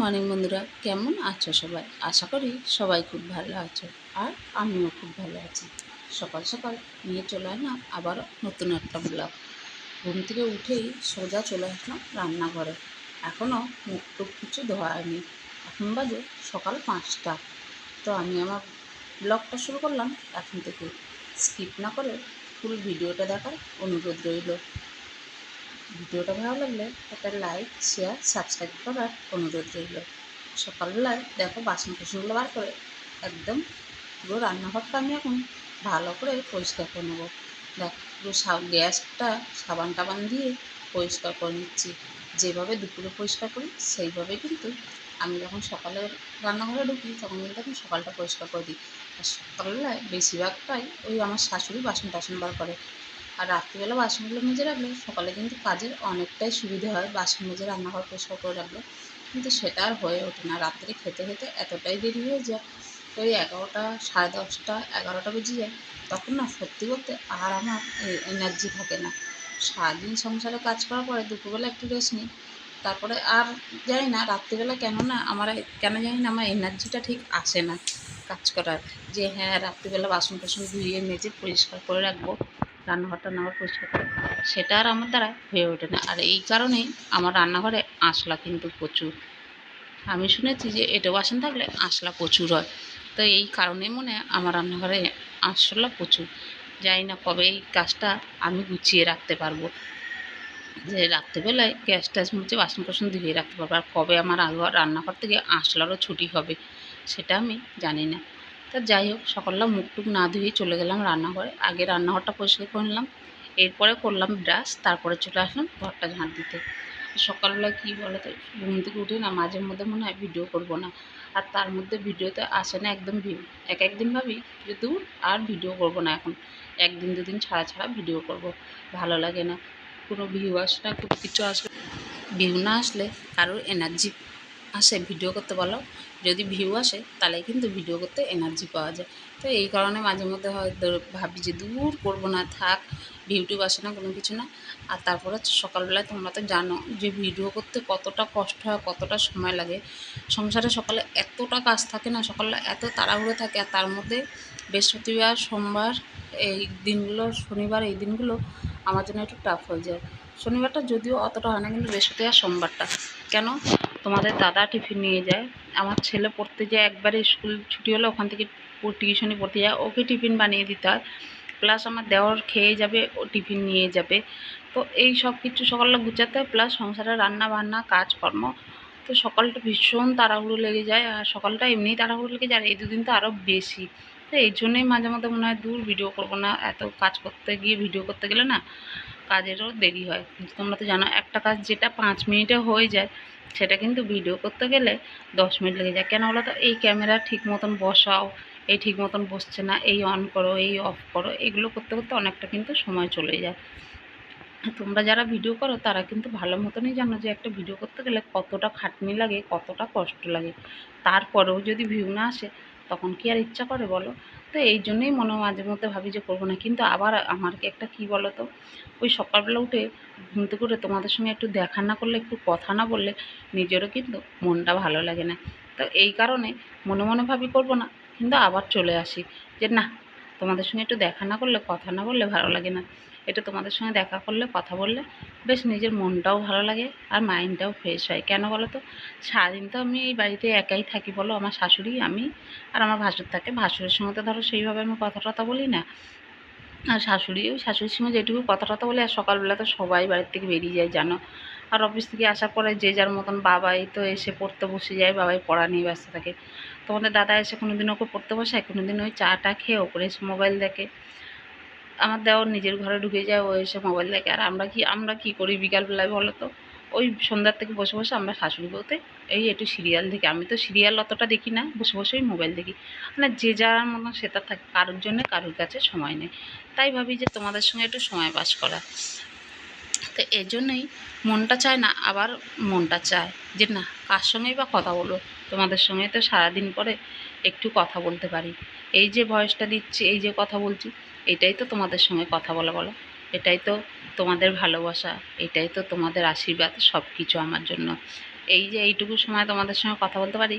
Morning বন্ধুরা, কেমন আছো সবাই? আশা করি সবাই খুব ভালো আছো আর আমিও খুব ভালো আছি। সকাল সকাল নিয়ে চলে আসলাম আবারও নতুন একটা ব্লগ ঘুম থেকে উঠেই সোজা চলে আসলাম রান্নাঘরে। এখনও মুখ টুক কিছু ধোয়া হয়নি। এখন বাজে সকাল পাঁচটা। তো আমি আমার ব্লগটা শুরু করলাম। এখন থেকে স্কিপ না করে ফুল ভিডিওটা দেখার অনুরোধ রইল। ভিডিওটা ভালো লাগলে একটা লাইক শেয়ার সাবস্ক্রাইব করার অনুরোধ রইল। সকালবেলায় দেখো, বাসন কুসনগুলো বার করে একদম পুরো রান্নাঘরটা আমি এখন ভালো করে পরিষ্কার করে নেব। দেখ, পুরো গ্যাসটা সাবান টাবান দিয়ে পরিষ্কার করে নিচ্ছি। যেভাবে দুপুরে পরিষ্কার করি, সেইভাবে কিন্তু আমি যখন সকালে রান্নাঘরে ঢুকি, তখন কিন্তু আমি সকালটা পরিষ্কার করে দিই। আর সকালবেলায় বেশিরভাগটাই ওই আমার শাশুড়ি বাসন টাসন বার করে। আর রাত্রিবেলা বাসনগুলো মেজে রাখলে সকালে কিন্তু কাজের অনেকটাই সুবিধে হয়। বাসন মেজে রান্নাঘর পরিষ্কার করে রাখলে। কিন্তু সেটা আর হয়ে ওঠে না। রাত্রে খেতে খেতে এতটাই দেরি হয়ে যায় ওই এগারোটা, সাড়ে দশটা, এগারোটা বেজে যায়, তখন না সত্যি বলতে আর আমার এনার্জি থাকে না। সারাদিন সংসারে কাজ করার পরে দুপুরবেলা একটু রেস্ট নিই। তারপরে আর জানি না রাত্রিবেলা কেন না আমার কেন জানি না আমার এনার্জিটা ঠিক আসে না কাজ করার। যে হ্যাঁ রাত্রিবেলা বাসন টাসন ধুয়ে, মেজে পরিষ্কার করে রাখব। রান্নাঘর টান্নাঘর পরিষ্কার করে, সেটা আর আমার দ্বারা হয়ে ওঠে না। আর এই কারণেই আমার রান্নাঘরে আঁশলা কিন্তু প্রচুর। আমি শুনেছি যে এটা বাসন থাকলে আঁশলা প্রচুর হয়। তো এই কারণে মনে আমার রান্নাঘরে আঁশলা প্রচুর। জানি না কবে এই কাজটা আমি গুছিয়ে রাখতে পারব। যে রাত্রেবেলায় গ্যাস ট্যাস মুছে বাসন কোসন ধুয়ে রাখতে পারব। আর কবে আমার রান্নাঘর থেকে আঁশলারও ছুটি হবে, সেটা আমি জানি না। তা যাই হোক সকালবেলা মুখ টুক না ধুয়ে চলে গেলাম রান্নাঘরে। আগে রান্নাঘরটা পরিষ্কার করে নিলাম, এরপরে করলাম ব্রাশ, তারপরে চলে আসলাম ঘরটা ঝাঁট দিতে। সকালবেলা কী বলো তো ঘুম থেকে উঠে না মাঝে মধ্যে মনে হয় ভিডিও করব না, আর তার মধ্যে ভিডিওতে আসে না একদম ভিউ। এক একদিন ভাবি যে দূর আর ভিডিও করব না এখন, একদিন দুদিন ছাড়া ছাড়া ভিডিও করব, ভালো লাগে না। কোনো ভিউ আসে না কোনো কিছু আসে ভিউ না আসলে কারোর এনার্জি আসে, ভিডিও করতে বলো যদি ভিউ আসে, তাহলে কিন্তু ভিডিও করতে এনার্জি পাওয়া যায়। তো এই কারণে মাঝে মধ্যে হয়তো ভাবি যে দূর করব না, থাক ভিউটিউব আসে না, কোনো কিছু না। আর তারপরে সকালবেলায় তোমরা তো জানো যে ভিডিও করতে কতটা কষ্ট হয়, কতটা সময় লাগে। সংসারে সকালে এতটা কাজ থাকে না সকালে এত তাড়াহুড়ো থাকে, আর তার মধ্যে বৃহস্পতিবার, সোমবার, এই দিনগুলো, শনিবার, এই দিনগুলো আমার জন্য একটু টাফ হয়ে যায়। শনিবারটা যদিও অতটা হয় না, কিন্তু বৃহস্পতিবার সোমবারটা। কেন? তোমাদের দাদা টিফিন নিয়ে যায়। আমার ছেলে পড়তে যায়, একবারে স্কুল ছুটি হলে ওখান থেকে টিউশনি পড়তে যায়। ওকে টিফিন বানিয়ে দিতে হয়। প্লাস আমার দেওয়ার খেয়ে যাবে, ও টিফিন নিয়ে যাবে। তো এই সব কিছু সকালে গুছাতে হয়। প্লাস সংসারে রান্না বান্না কাজকর্ম। তো সকালটা ভীষণ তাড়াহুড়ো লেগে যায়। আর সকালটা এমনিই তাড়াহুড়ো লেগে যায়। এই দুদিন তো আরও বেশি। তো এই জন্যই মাঝে মধ্যে মনে হয় দূর ভিডিও করব না। এত কাজ করতে গিয়ে ভিডিও করতে গেলে না কাজেরও দেরি হয়। তোমরা তো জানো, একটা কাজ যেটা পাঁচ মিনিটে হয়ে যায়, সেটা কিন্তু ভিডিও করতে গেলে দশ মিনিট লেগে যায়। কেন বলো তো? এই ক্যামেরা ঠিক মতন বসাও, এই ঠিক মতন বসছে না, এই অন করো, এই অফ করো, এগুলো করতে করতে অনেকটা কিন্তু সময় চলে যায়। তোমরা যারা ভিডিও করো, তারা কিন্তু ভালো মতনই জানো যে একটা ভিডিও করতে গেলে কতটা খাটনি লাগে, কতটা কষ্ট লাগে। তারপরেও যদি ভিউ না আসে, তখন কি আর ইচ্ছা করে বলো? তো এই জন্যই মনে মাঝে মধ্যে ভাবি যে করব না। কিন্তু আবার আমার কি একটা কি বলো তো ওই সকালবেলা উঠে ঘুম থেকে উঠে তোমাদের সঙ্গে একটু দেখা না করলে, একটু কথা না বললে নিজেরও কিন্তু মনটা ভালো লাগে না। তো এই কারণে মনে মনে ভাবি করব না। কিন্তু আবার চলে আসি যে, না তোমাদের সঙ্গে একটু দেখা না করলে, কথা না বললে ভালো লাগে না। একটু তোমাদের সঙ্গে দেখা করলে, কথা বললে বেশ নিজের মনটাও ভালো লাগে আর মাইন্ডটাও ফ্রেশ হয়। কেন বলো তো? সারাদিন তো আমি এই বাড়িতে একাই থাকি বলো, আমার শাশুড়ি, আমি আর আমার ভাসুর থাকে। ভাসুরের সঙ্গে তো ধরো সেইভাবে আমি কথা টথা বলি না। আর শাশুড়ি ওই শাশুড়ির সঙ্গে যেটুকু কথা টথা বলি, আর সকালবেলা তো সবাই বাড়ির থেকে বেরিয়ে যায়, জানো? আর অফিস থেকে আসার পরে যে যার মতন বাবাই তো এসে পড়তে বসে যায়, বাবাই পড়া নিয়ে ব্যস্ত থাকে। তোমাদের দাদা এসে কোনো দিন ওকে পড়তে বসায় কোনো দিন ওই চাটা খেয়ে ওপরে এসে মোবাইল দেখে। আমার দেওয়ার নিজের ঘরে ঢুকে যায়, ও এসে মোবাইল দেখে। আর আমরা কি আমরা কি করি বিকালবেলায় বলো তো? ওই সন্ধ্যার থেকে বসে বসে আমরা শাশুড়ি বলতে এই একটু সিরিয়াল দেখি। আমি তো সিরিয়াল অতটা দেখি না, বসে বসে ওই মোবাইল দেখি। মানে যে যার মতন সেটা থাকে, কারোর জন্য কারোর কাছে সময় নেই। তাই ভাবি যে তোমাদের সঙ্গে একটু সময় পাস করা। তো এই জন্যই মনটা চায় না, আবার মনটা চায় যে না, কার সঙ্গেই বা কথা বলব? তোমাদের সঙ্গে তো সারাদিন পরে একটু কথা বলতে পারি। এই যে ভয়েসটা দিচ্ছি, এই যে কথা বলছি, এটাই তো তোমাদের সঙ্গে কথা বলা বলো। এটাই তো তোমাদের ভালোবাসা, এটাই তো তোমাদের আশীর্বাদ সব কিছু আমার জন্য। এই যে এইটুকু সময় তোমাদের সঙ্গে কথা বলতে পারি,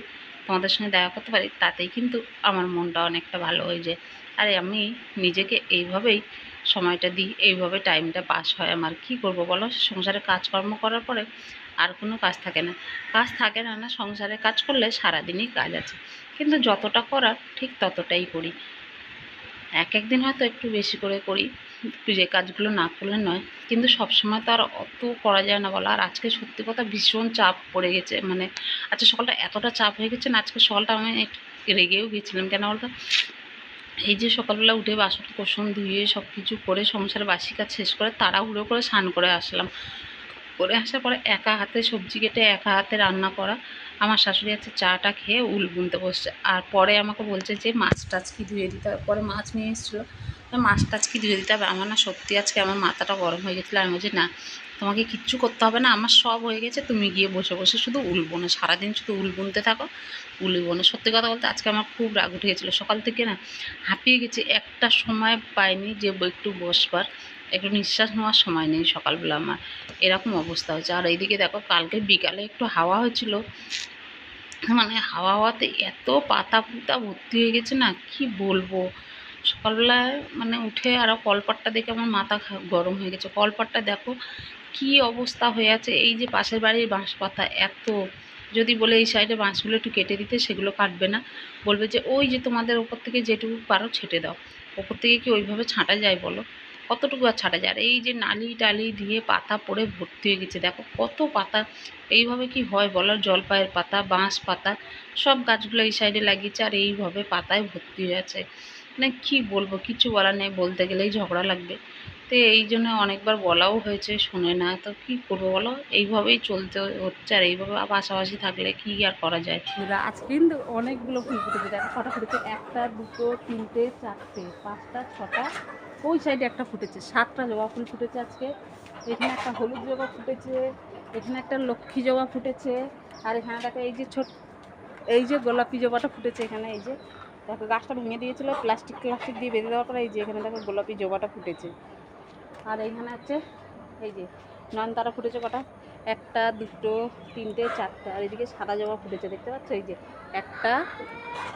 তোমাদের সঙ্গে দেখা করতে পারি, তাতেই কিন্তু আমার মনটা অনেকটা ভালো হয়ে যায়। আর আমি নিজেকে এইভাবেই সময়টা দিই, এইভাবে টাইমটা পাস হয় আমার। কি করব বলো? সংসারে কাজকর্ম করার পরে আর কোনো কাজ থাকে না। কাজ থাকে না না, সংসারে কাজ করলে সারাদিনই কাজ আছে। কিন্তু যতটা করার, ঠিক ততটাই করি। এক একদিন হয়তো একটু বেশি করে করি, যে কাজগুলো না করলে নয়। কিন্তু সবসময় তো আর অত করা যায় না বলো। আর আজকে সত্যি কথা ভীষণ চাপ পড়ে গেছে। মানে আজকে সকালটা এতটা চাপ হয়ে গেছে না, আজকে সকালটা আমি রেগেও গেছিলাম। কেন বলতো? এই যে সকালবেলা উঠে বাসন কোসন ধুয়ে সব কিছু করে সংসারে বাসি কাজ শেষ করে তাড়াহুড়ো করে স্নান করে আসলাম। করে আসার পরে একা হাতে সবজি কেটে একা হাতে রান্না করা। আমার শাশুড়ি আছে চাটা খেয়ে উল বুনতে বসছে। আর পরে আমাকে বলছে যে, মাছ টাছ কি ধুয়ে দিতে হবে? পরে মাছ নিয়ে এসেছিল। মাছ টাছ কি ধুয়ে দিতে হবে? আমার না সত্যি আজকে আমার মাথাটা গরম হয়ে গেছিল। আমি বলছি, না তোমাকে কিচ্ছু করতে হবে না, আমার সব হয়ে গেছে, তুমি গিয়ে বসে বসে শুধু উল বোনো সারাদিন শুধু উল বুনতে থাকো। উল বোনো সত্যি কথা বলতে আজকে আমার খুব রাগ উঠে গেছিল সকাল থেকে না হাঁপিয়ে গেছি, একটা সময় পাইনি যে একটু বসবার, একটু নিঃশ্বাস নেওয়ার সময় নেই সকালবেলা আমার, এরকম অবস্থা হয়েছে। আর এইদিকে দেখো, কালকে বিকালে একটু হাওয়া হয়েছিল মানে হাওয়া হাওয়াতে এত পাতা পুতা ভর্তি হয়ে গেছে না, কি বলব? সকালবেলায় মানে উঠে আরও কলপাটটা দেখে আমার মাথা গরম হয়ে গেছে। কলপাটটা দেখো কি অবস্থা হয়ে আছে এই যে পাশের বাড়ির বাঁশ পাতা এত। যদি বলে এই সাইডে বাঁশগুলো একটু কেটে দিতে, সেগুলো কাটবে না। বলবে যে, ওই যে তোমাদের ওপর থেকে যেটুকু পারো ছেটে দাও। ওপর থেকে কি ওইভাবে ছাঁটা যায় বলো? কতটুকু আর ছাড়া যায়? এই যে নালি টালি দিয়ে পাতা পড়ে ভর্তি হয়ে গেছে। দেখো কত পাতা। এইভাবে কি হয় বলো? জলপাইয়ের পাতা, বাঁশ পাতা, সব গাছগুলো এই সাইডে লাগিয়েছে আর এইভাবে পাতায় ভর্তি হয়ে আছে। মানে কী বলব? কিছু বলার নেই। বলতে গেলেই ঝগড়া লাগবে। তো এই জন্য অনেকবার বলাও হয়েছে, শোনে না, তো কী করব বলো? এইভাবেই চলতে হচ্ছে আর এইভাবে পাশাপাশি থাকলে কি আর করা যায়? আজ কিন্তু অনেকগুলো ফুল ফুটেছে ফুটেছে একটা, দুটো, তিনটে, চারটে, পাঁচটা, ছটা, ওই সাইডে একটা ফুটেছে, সাতটা জবা ফুল ফুটেছে আজকে। এখানে একটা হলুদ জবা ফুটেছে, এখানে একটা লক্ষ্মী জবা ফুটেছে, আর এখানে দেখো এই যে ছোট, এই যে গোলাপি জবাটা ফুটেছে এখানে, এই যে। দেখো, গাছটা ভেঙে দিয়েছিল, প্লাস্টিক প্লাস্টিক দিয়ে বেঁধে দেওয়ার পরে এই যে এখানে দেখো গোলাপি জবাটা ফুটেছে। আর এইখানে আছে, এই যে নয়নতারা ফুটেছে কটা? একটা, দুটো, তিনটে, চারটে, আর এদিকে সাদা জবা ফুটেছে, দেখতে পাচ্ছ? এই যে একটা,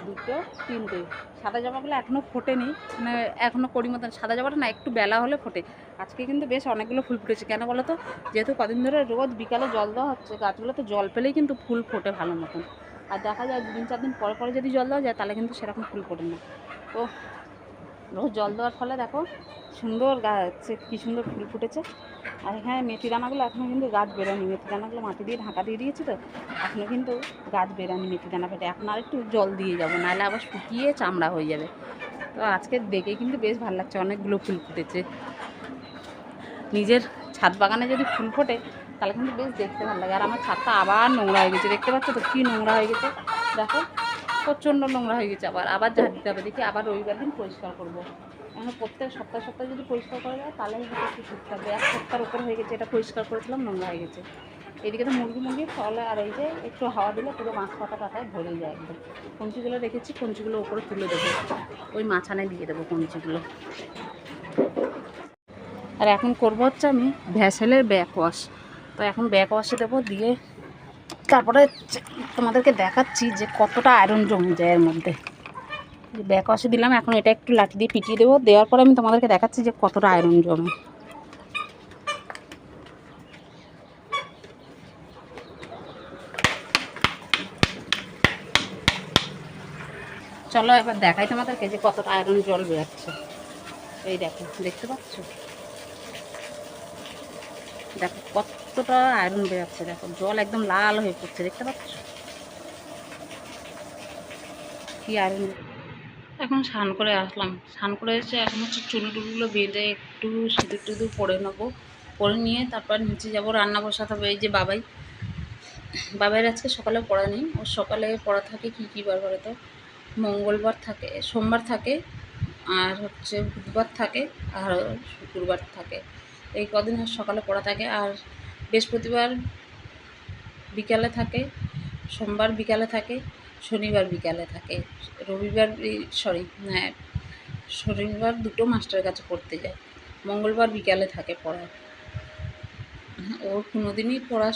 দুটো, তিনটে। সাদা জবাগুলো এখনও ফোটেনি মানে এখনও করি মতন সাদা জবাটা না, একটু বেলা হলে ফোটে। আজকে কিন্তু বেশ অনেকগুলো ফুল ফুটেছে। কেন বলো তো যেহেতু কদিন ধরে রোদ বিকালে জল দেওয়া হচ্ছে, গাছগুলোতে জল পেলেই কিন্তু ফুল ফোটে ভালো মতন। আর দেখা যায়, দুদিন চার দিন পরে পরে যদি জল দেওয়া যায়, তাহলে কিন্তু সেরকম ফুল ফোটে না তো রোজ জল দেওয়ার ফলে দেখো সুন্দর গাছ কী সুন্দর ফুল ফুটেছে। আর এখানে মেথি দানাগুলো এখনও কিন্তু গাছ বেরোয়নি। মেথি দানাগুলো মাটি দিয়ে ঢাকা দিয়ে দিয়েছি তো এখনও কিন্তু গাছ বেরোয়নি মেথি দানা ফেটে এখন আর একটু জল দিয়ে যাব, নাহলে আবার শুকিয়ে চামড়া হয়ে যাবে। তো আজকে দেখে কিন্তু বেশ ভালো লাগছে, অনেকগুলো ফুল ফুটেছে। নিজের ছাদ বাগানে যদি ফুল ফোটে, তাহলে কিন্তু বেশ দেখতে ভালো লাগে। আর আমার ছাদটা আবার নোংরা হয়ে গেছে, দেখতে পাচ্ছ তো কী নোংরা হয়ে গেছে? দেখো। প্রচণ্ড নোংরা হয়ে গেছে আবার আবার ঝাড় দিতে হবে। দেখি আবার রবিবার দিন পরিষ্কার করব। এখন প্রত্যেক সপ্তাহে সপ্তাহে যদি পরিষ্কার করা যায় তাহলে হয়তো একটু ঠিক থাকবে। এক সপ্তাহের উপর হয়ে গেছে এটা পরিষ্কার করেছিলাম নোংরা হয়ে গেছে। এদিকে তো মুরগি মুরগি ফলে আর এই যে একটু হাওয়া দিলে পুরো মাছ পাতা পাতায় ভরে যায় একদম। কঞ্চিগুলো রেখেছি কঞ্চিগুলো ওপরে তুলে দেবো। ওই মাছানে দিয়ে দেবো কঞ্চিগুলো। আর এখন করব হচ্ছে আমি ভ্যাসেলের ব্যাক ওয়াশ তো এখন ব্যাক ওয়াশে দেবো দিয়ে তারপরে তোমাদেরকে দেখাচ্ছি যে কতটা আয়রন জমে যায় এর মধ্যে। ব্যাক ওয়াশে দিলাম, এখন এটা একটু লাঠি দিয়ে পিটিয়ে দেবো। দেওয়ার পরে আমি তোমাদেরকে দেখাচ্ছি যে কতটা আয়রন জমে। চলো এবার দেখাই তোমাদেরকে যে কতটা আয়রন জল বেরোচ্ছে এই দেখো, দেখতে পাচ্ছ? দেখো কতটা আয়রন বেরোচ্ছে, দেখো, জল একদম লাল হয়ে পড়ছে, দেখতে পাচ্ছ? কি আয়রন এখন স্নান করে আসলাম। স্নান করে এসে এখন হচ্ছে চুল টুলগুলো বেঁধে একটু সিঁদুর টিঁদুর পরে নেব। পরে নিয়ে তারপর নিচে যাব, রান্না বসাতে হবে এই যে বাবাই। বাবাইয়ের আজকে সকালে পড়া নেই। ওর সকালে পড়া থাকে কী কী বার করে তো? মঙ্গলবার থাকে, সোমবার থাকে, আর হচ্ছে বুধবার থাকে, আর শুক্রবার থাকে। এই কদিন সকালে পড়া থাকে, আর বৃহস্পতিবার বিকালে থাকে, সোমবার বিকালে থাকে, শনিবার বিকালে থাকে। রবিবার সরি হ্যাঁ শনিবার দুটো মাস্টারের কাছে পড়তে যায়। মঙ্গলবার বিকালে থাকে পড়া ওর কোনো দিনই পড়া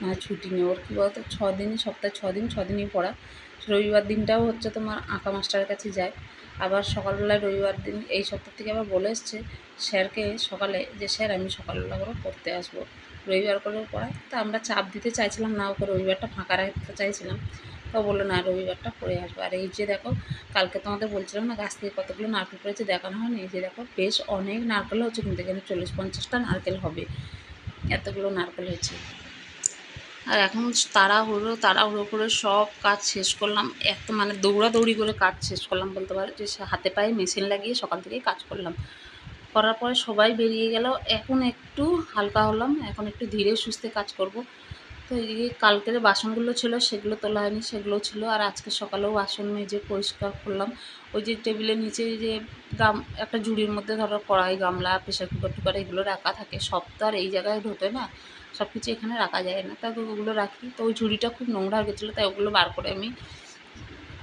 মানে ছুটি নেই। ওর কী বলতো ছ সপ্তাহে ছ দিন ছ দিনই পড়া। রবিবার দিনটাও হচ্ছে তোমার আঁকা মাস্টারের কাছে যায়। আবার সকালবেলায় রবিবার দিন এই সপ্তাহ থেকে আবার বলে এসছে, স্যারকে সকালে যে, স্যার, আমি সকালবেলা করে পড়তে আসব। রবিবার করে পড়ায় তা আমরা চাপ দিতে চাইছিলাম না, ওকে রবিবারটা ফাঁকা রাখতে চাইছিলাম। তো বলল, না, রবিবারটা পড়ে আসব। আর এই যে দেখো, কালকে তোমাদের বলছিলাম না, গাছ থেকে কতগুলো নারকেল পড়েছে দেখানো হয়নি? এই যে দেখো, বেশ অনেক নারকেল হচ্ছে কিন্তু এখানে চল্লিশ পঞ্চাশটা নারকেল হবে। এতগুলো নারকেল হয়েছে। আর এখন তাড়াহুড়ো তাড়াহুড়ো করে সব কাজ শেষ করলাম। এত মানে দৌড়াদৌড়ি করে কাজ শেষ করলাম বলতে পারো, যে হাতে পায়ে মেশিন লাগিয়ে সকাল থেকেই কাজ করলাম। করার পরে সবাই বেরিয়ে গেল। এখন একটু হালকা হলাম, এখন একটু ধীরে সুস্থে কাজ করব। তো এই কালকের বাসনগুলো ছিল, সেগুলো তোলা হয়নি, সেগুলো ছিল। আর আজকে সকালেও বাসন মেজে পরিষ্কার করলাম। ওই যে টেবিলের নিচে যে গাম, একটা ঝুড়ির মধ্যে ধরো কড়াই, গামলা প্রেশার কুকার টুকার এগুলো রাখা থাকে। সব তো আর এই জায়গায় ঢোকে না, সব কিছু এখানে রাখা যায় না। তাই ওগুলো রাখি। তো ওই ঝুড়িটা খুব নোংরা হয়ে গেছিল, তাই ওগুলো বার করে আমি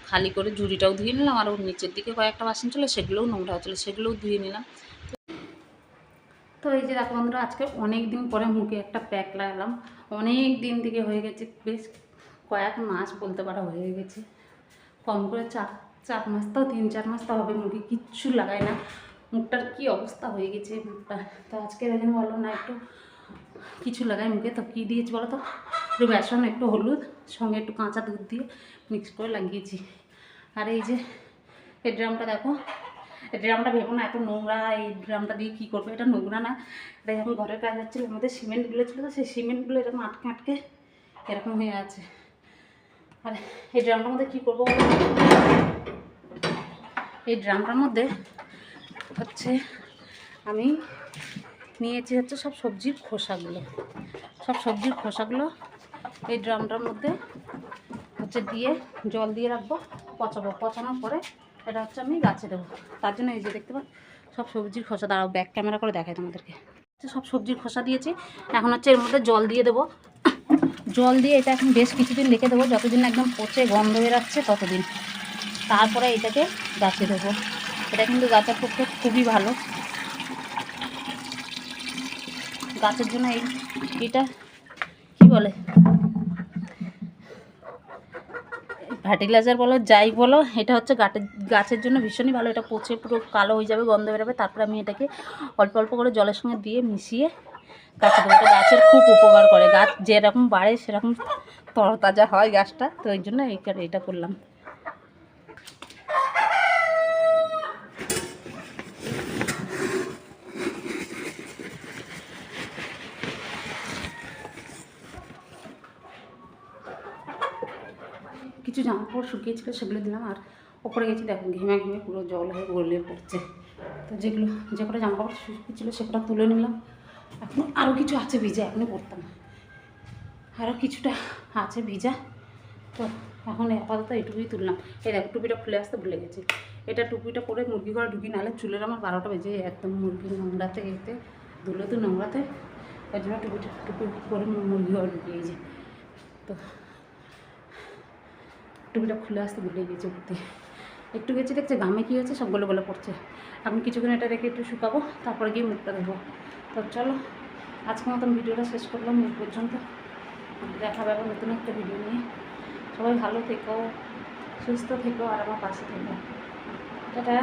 খালি করে ঝুড়িটাও ধুয়ে নিলাম। আর ওর নিচের দিকে কয়েকটা বাসন ছিল, সেগুলোও নোংরা হচ্ছিল সেগুলোও ধুয়ে নিলাম। তো এই যে দেখো বন্ধুরা, আজকে অনেক দিন পরে মুখে একটা প্যাক লাগালাম। অনেক দিন থেকে হয়ে গেছে, বেশ কয়েক মাস বলতে পারা হয়ে গেছে। কম করে চার চার মাস তো, তিন চার মাস তো হবে মুখে, কিচ্ছু লাগাই না। মুখটার কি অবস্থা হয়ে গেছে, মুখটা। তো আজকে দেখেন বলো না একটু কিছু লাগাই মুখে, তো কী দিয়েছি বলো তো? একটু বেসন, একটু হলুদ, সঙ্গে একটু কাঁচা দুধ দিয়ে মিক্স করে লাগিয়েছি। আর এই যে এই ড্রামটা দেখো ড্রামটা ভেবো না, এত নোংরা এই ড্রামটা দিয়ে কী করব? এটা নোংরা না। এটা যখন ঘরের কাজ হচ্ছিল মধ্যে সিমেন্টগুলো ছিল, তো সেই সিমেন্টগুলো এরকম আটকে আটকে এরকম হয়ে আছে। আর এই ড্রামটার মধ্যে কী করব এই ড্রামটার মধ্যে হচ্ছে আমি নিয়েছি হচ্ছে সব সবজির খোসাগুলো। সব সবজির খোসাগুলো এই ড্রামটার মধ্যে হচ্ছে দিয়ে জল দিয়ে রাখব, পচাবো। পচানোর পরে এটা হচ্ছে আমি গাছে দেবো তার জন্য এই যে দেখতে পাচ্ছ, সব সবজির খোসা। দাঁড়াও ব্যাক ক্যামেরা করে দেখায় তোমাদেরকে। সব সবজির খোসা দিয়েছি। এখন হচ্ছে এর মধ্যে জল দিয়ে দেবো। জল দিয়ে এটা এখন বেশ কিছুদিন রেখে দেবো। যতদিন একদম পচে গন্ধ যাচ্ছে ততদিন। তারপরে এটাকে গাছে দেবো। এটা কিন্তু গাছের পক্ষে খুবই ভালো। গাছের জন্য এই এটা কি বলে? ফার্টিলাইজার বলো, যাই বলো, এটা হচ্ছে গাটের গাছের জন্য ভীষণই ভালো, এটা পচে পুরো কালো হয়ে যাবে, গন্ধ বেরোবে। তারপর আমি এটাকে অল্প অল্প করে জলের সঙ্গে দিয়ে মিশিয়ে গাছে দেবো এটা গাছের খুব উপকার করে। গাছ যেরকম বাড়ে, সেরকম তরতাজা হয় গাছটা, তো ওই জন্য এটা করলাম। কিছু জামা কাপড় শুকিয়েছিল সেগুলো দিলাম আর ওপরে গেছি, দেখো ঘেমে ঘেমে পুরো জল হয়ে গড়িয়ে পড়ছে। তো যেগুলো, যে কটা জামা কাপড় শুকিয়েছিল সেটা তুলে নিলাম। এখন আরও কিছু আছে ভিজা, এখনই পরতাম। আরও কিছুটা আছে ভিজা। তো এখন আপাতত এইটুকুই তুললাম। এই দেখো, টুপিটা খুলে আসতে ভুলে গেছি। এটা টুপিটা পরে মুরগি ঘরে ঢুকি, নাহলে চুলের আমার বারোটা বেজে যায় একদম মুরগি নোংরাতে, এতে ধুলোতে নোংরাতে। ওই জন্য টুপিটা, টুপি পরে মুরগি ঘরে ঢুকিয়ে যে তো টুপিটা খুলে আসতে ভুলে গেছে উঠতে একটু গেছি দেখছে গামে কী হচ্ছে সবগুলো বলে পড়ছে আমি কিছুক্ষণ এটা রেখে একটু শুকাবো, তারপরে গিয়ে মুখটা দেবো তো চলো আজকে মতন ভিডিওটা শেষ করলাম এই পর্যন্ত। দেখা যাবে নতুন একটা ভিডিও নিয়ে। সবাই ভালো থেকো, সুস্থ থেকো আর আমার পাশে থেকো। টাটা।